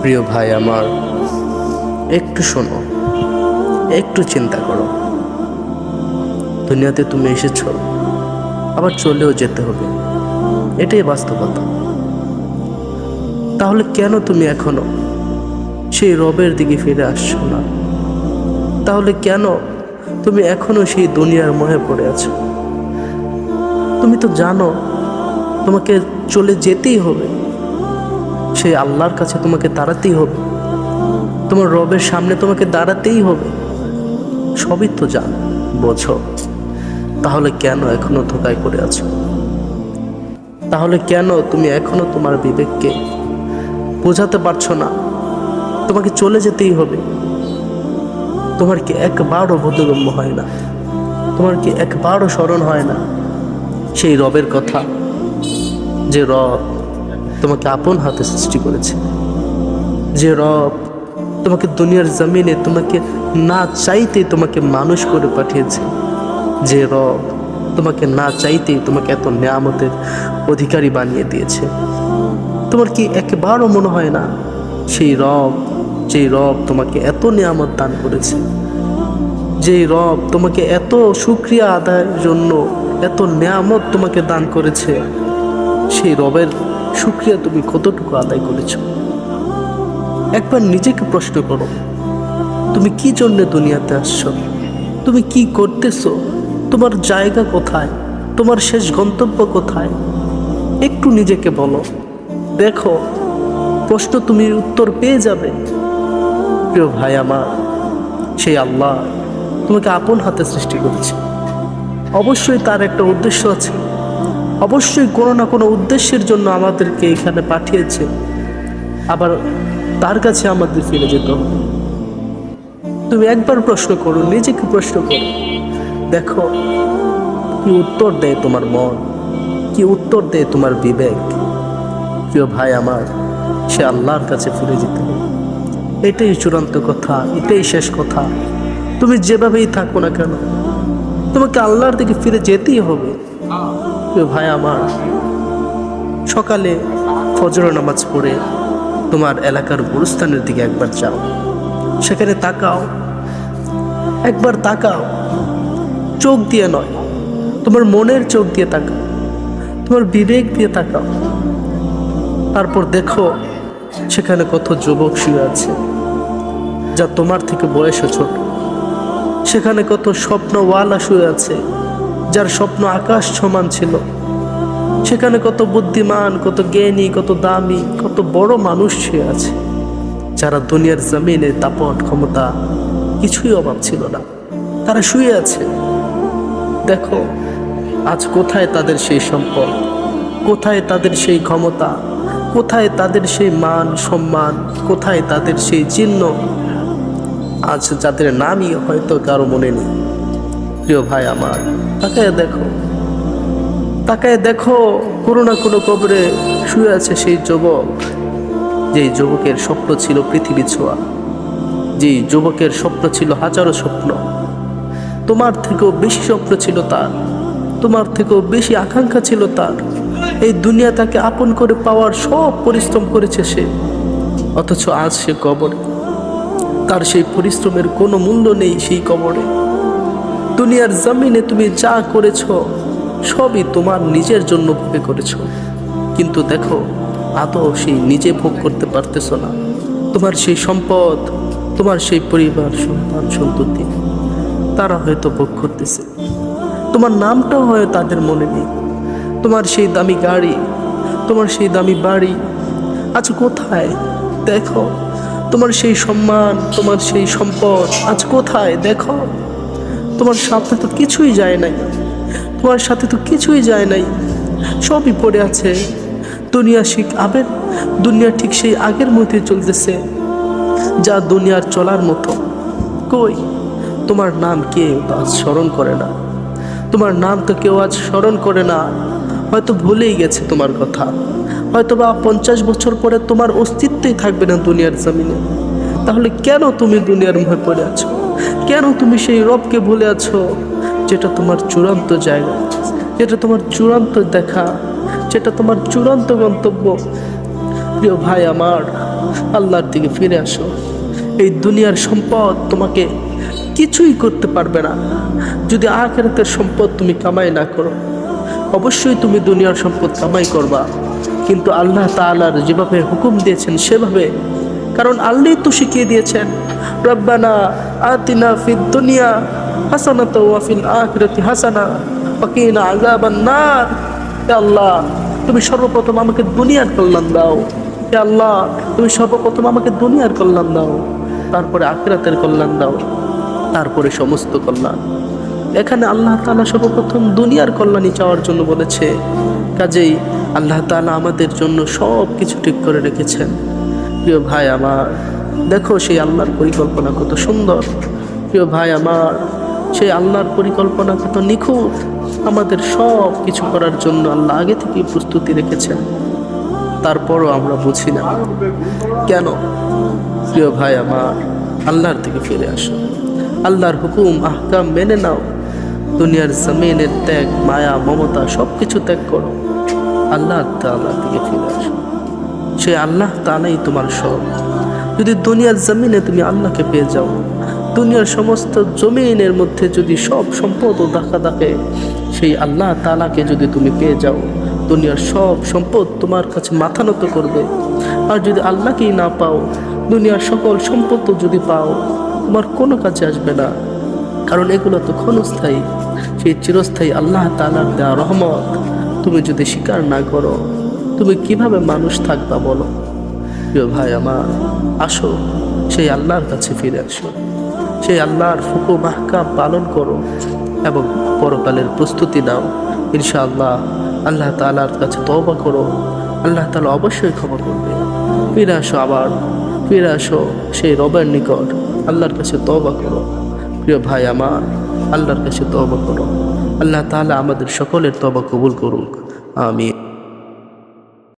প্রিয় ভাই আমার, একটু শোনো, একটু চিন্তা করো। দুনিয়াতে তুমি এসেছ, আবার চলেও যেতে হবে। এটাই বাস্তবতা। তাহলে কেন তুমি এখনও সেই রবের দিকে ফিরে আসছো না? তাহলে কেন তুমি এখনও সেই দুনিয়ার মোহে পড়ে আছো? তুমি তো জানো, তোমাকে চলে যেতেই হবে। সেই আল্লাহর কাছে তোমাকে দাঁড়াতেই হবে। তোমার রবের সামনে তোমাকে দাঁড়াতেই হবে। সবই তো জান বোঝো। তাহলে কেন এখনও ধোকায় পড়ে আছো? তাহলে কেন তুমি এখনও তোমার বিবেককে বোঝাতে পারছ না? তোমাকে চলে যেতেই হবে। তোমার কি একবারও বোধগম্য হয় না? তোমার কি একবারও স্মরণ হয় না? সেই রবের কথা যে রব তোমাকে আপন হাতে সৃষ্টি করেছে। যে রব তোমাকে দুনিয়ার জমিনে তোমাকে না চাইতেই তোমাকে মানুষ করে পাঠিয়েছে। যে রব তোমাকে না চাইতেই তোমাকে এত নিয়ামতের অধিকারী বানিয়ে দিয়েছে। তোমার কি একবারও মনে হয় না? সেই রব, যেই রব তোমাকে এত নিয়ামত দান করেছে। যেই রব তোমাকে এত সুক্রিয়া আদায়ের জন্য এত নিয়ামত তোমাকে দান করেছে। সেই রবের সুক্রিয়া তুমি কতটুকু আদায় করেছ? একবার নিজেকে প্রশ্ন করো, তুমি কি জন্য দুনিয়াতে আসছো? তুমি কি করতেছো? তোমার জায়গা কোথায়? তোমার শেষ গন্তব্য কোথায়? একটু নিজেকে বলো। দেখো, প্রশ্ন তুমি উত্তর পেয়ে যাবে। প্রিয় ভাই আমার, সেই আল্লাহ তোমাকে আপন হাতে সৃষ্টি করেছে। অবশ্যই তার একটা উদ্দেশ্য আছে। অবশ্যই কোনো না কোনো উদ্দেশ্যের জন্য আমাদেরকে এখানে পাঠিয়েছে। আবার তার কাছে আমাদের ফিরে যেতে হবে। তুমি একবার প্রশ্ন করো, নিজেকে প্রশ্ন করো। দেখো, কি উত্তর দেয় তোমার মন, কি উত্তর দেয় তোমার বিবেক। প্রিয় ভাই আমার, সে আল্লাহর কাছে ফিরে যেতে এটাই চূড়ান্ত কথা, এটাই শেষ কথা। তুমি যেভাবেই থাকো না কেন, তোমাকে আল্লাহর দিকে ফিরে যেতেই হবে। প্রিয় ভাই আমার, সকালে ফজর নামাজ পড়ে তোমার এলাকার গুরুস্থানের দিকে একবার যাও। সেখানে তাকাও, একবার তাকাও। চোখ দিয়ে নয়, তোমার মনের চোখ দিয়ে তাকাও, তোমার বিবেক দিয়ে তাকাও। তারপর দেখো, সেখানে কত যুবক শুয়ে আছে, যা তোমার থেকে বয়সে ছোট। সেখানে কত স্বপ্নওয়ালা শুয়ে আছে যার স্বপ্ন আকাশ সমান ছিল। সেখানে কত বুদ্ধিমান, কত জ্ঞানী, কত দামি, কত বড় মানুষ শুয়ে আছে, যারা দুনিয়ার জমিনে তাপট ক্ষমতা কিছুই অভাব ছিল না। তারা শুয়ে আছে। দেখো, আজ কোথায় তাদের সেই সম্পদ? কোথায় তাদের সেই ক্ষমতা? কোথায় তাদের সেই মান, সম্মান? কোথায় তাদের সেই চিহ্ন? আজ যাদের নামই হয়তো কারও মনে নেই। প্রিয় ভাই আমার, তাকায় দেখো। তাকায় দেখো, কোনো না কোনো কবরে শুয়ে আছে সেই যুবক, যেই যুবকের স্বপ্ন ছিল পৃথিবী ছোঁয়া, যেই যুবকের স্বপ্ন ছিল হাজারো স্বপ্ন। তোমার থেকেও বেশি স্বপ্ন ছিল তার, তোমার থেকেও বেশি আকাঙ্ক্ষা ছিল তার। এই দুনিয়া তাকে আপন করে পাওয়ার সব পরিশ্রম করেছে সে। অথচ আজ সে কবরে, তার সেই পরিশ্রমের কোনো মূল্য নেই সেই কবরে। দুনিয়ার জমিনে তুমি যা করেছ, সবই তোমার নিজের জন্য ভোগে করেছ। কিন্তু দেখো, আদৌ সেই নিজে ভোগ করতে পারতেছ না। তোমার সেই সম্পদ, তোমার সেই পরিবার, সন্তান, সন্ততি, তারা হয়তো ভোগ করতেছে। তোমার নামটাও হয় তাদের মনে নেই। তোমার সেই দামি গাড়ি, তোমার সেই দামি বাড়ি, আজ কোথায়? দেখো, তোমার সেই সম্মান, তোমার সেই সম্পদ, আজ কোথায়? দেখো। তোমার সাথে তো কিছুই যায় নাই। তোমার সাথে তো কিছুই যায় নাই। সবই পড়ে আছে। দুনিয়া শিখ আবের দুনিয়া ঠিক সেই আগের মধ্যে চলতেছে, যা দুনিয়ার চলার মতো। কই, তোমার নাম কেউ আজ স্মরণ করে না। তোমার নাম তো কেউ আজ স্মরণ করে না। হয়তো ভুলেই গেছে তোমার কথা। হয়তো বা পঞ্চাশ বছর পরে তোমার অস্তিত্বই থাকবে না দুনিয়ার জমিনে। তাহলে কেন তুমি দুনিয়ার মুখে পড়ে আছো? কেন তুমি সেই রবকে ভুলে আছো? যেটা তোমার চূড়ান্ত জায়গা, যেটা তোমার চূড়ান্ত দেখা, যেটা তোমার চূড়ান্ত গন্তব্য। প্রিয় ভাই আমার, আল্লাহর দিকে ফিরে আসো। এই দুনিয়ার সম্পদ তোমাকে কিছুই করতে পারবে না। যদি আখেরাতের সম্পদ তুমি কামাই না করো, অবশ্যই তুমি দুনিয়ার সম্পদ কামাই করবা। কিন্তু আল্লাহ তাআলার যেভাবে হুকুম দিয়েছেন, সেভাবে কারণ আল্লাহ তো শিখিয়ে দিয়েছেন, রব্বানা আতিনা ফিদ দুনিয়া হাসানাত ওয়া ফিল আখিরাতি হাসানা ওয়া কিনা আযাবান নার। হে আল্লাহ, তুমি সর্বপ্রথম আমাকে দুনিয়ার কল্যাণ দাও। হে আল্লাহ, তুমি সর্বপ্রথম আমাকে দুনিয়ার কল্যাণ দাও। তারপরে আখিরাতের কল্যাণ দাও। তারপরে সমস্ত কল্যাণ। এখানে আল্লাহ তাআলা সর্বপ্রথম দুনিয়ার কল্যাণই চাওয়ার জন্য বলেছে। কাজেই আল্লাহ তাআলা আমাদের জন্য সব কিছু ঠিক করে রেখেছেন। প্রিয় ভাই আমার, দেখো সেই আল্লাহর পরিকল্পনা কত সুন্দর। প্রিয় ভাই আমার, সেই আল্লাহর পরিকল্পনা কত নিখুঁত। আমাদের সব কিছু করার জন্য আল্লাহ আগে থেকেই প্রস্তুতি রেখেছেন। তারপরও আমরা বুঝি না। কেন? প্রিয় ভাই আমার, আল্লাহর থেকে ফিরে আসো। আল্লাহর হুকুম, আহকাম মেনে নাও। দুনিয়ার জমিনের ত্যাগ, মায়া, মমতা সব কিছু ত্যাগ করো। আল্লাহ তাআলার দিকে ফিরে সে আল্লাহ তালাই তোমার সব। যদি দুনিয়ার জমিনে তুমি আল্লাহকে পেয়ে যাও, দুনিয়ার সমস্ত জমিনের মধ্যে যদি সব সম্পদ ও দেখা দেখে সেই আল্লাহ তালাকে যদি তুমি পেয়ে যাও, দুনিয়ার সব সম্পদ তোমার কাছে মাথা নত করবে। আর যদি আল্লাহকেই না পাও, দুনিয়ার সকল সম্পদ যদি পাও, তোমার কোনো কাছে আসবে না। কারণ এগুলো তো ক্ষণস্থায়ী, সেই চিরস্থায়ী আল্লাহ তালার দেওয়া রহমত। তুমি যদি স্বীকার না করো তুমি কীভাবে মানুষ থাকবা বলো? প্রিয় ভাই আমার, আসো, সেই আল্লাহর কাছে ফিরে আসো। সেই আল্লাহর ফুকু মাহকাম পালন করো এবং পরকালের প্রস্তুতি নাও। ইনশাআল্লাহ আল্লাহ তালার কাছে তওবা করো। আল্লাহ তালা অবশ্যই ক্ষমা করবে। ফিরে আসো আবার। ফিরে আসো সেই রবের নিকট। আল্লাহর কাছে তওবা করো। প্রিয় ভাই আমার, আল্লাহর কাছে তওবা করো। আল্লাহ তাআলা আমাদের সকলের তওবা কবুল করুক। আমিন।